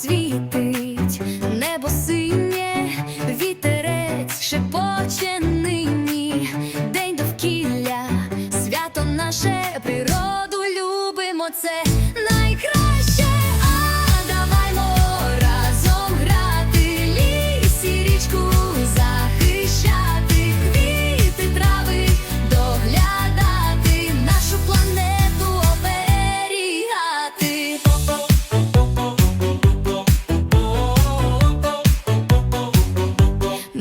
світить, небо синє, вітерець шепоче нині, день довкілля, свято наше природу любимо це.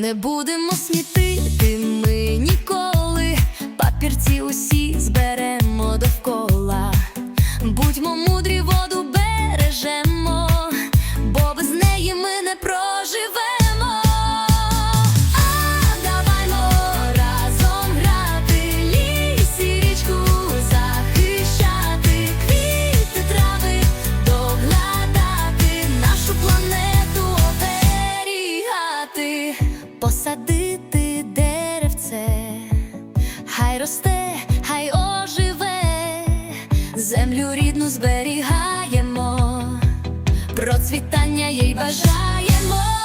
Не будемо смітити ми ніколи, папірці усі зберемо довкола. Будьмо мудрі, воду бережемо, бо без неї ми не проживемо. Посадити деревце, хай росте, хай оживе, землю рідну зберігаємо, процвітання їй бажаємо.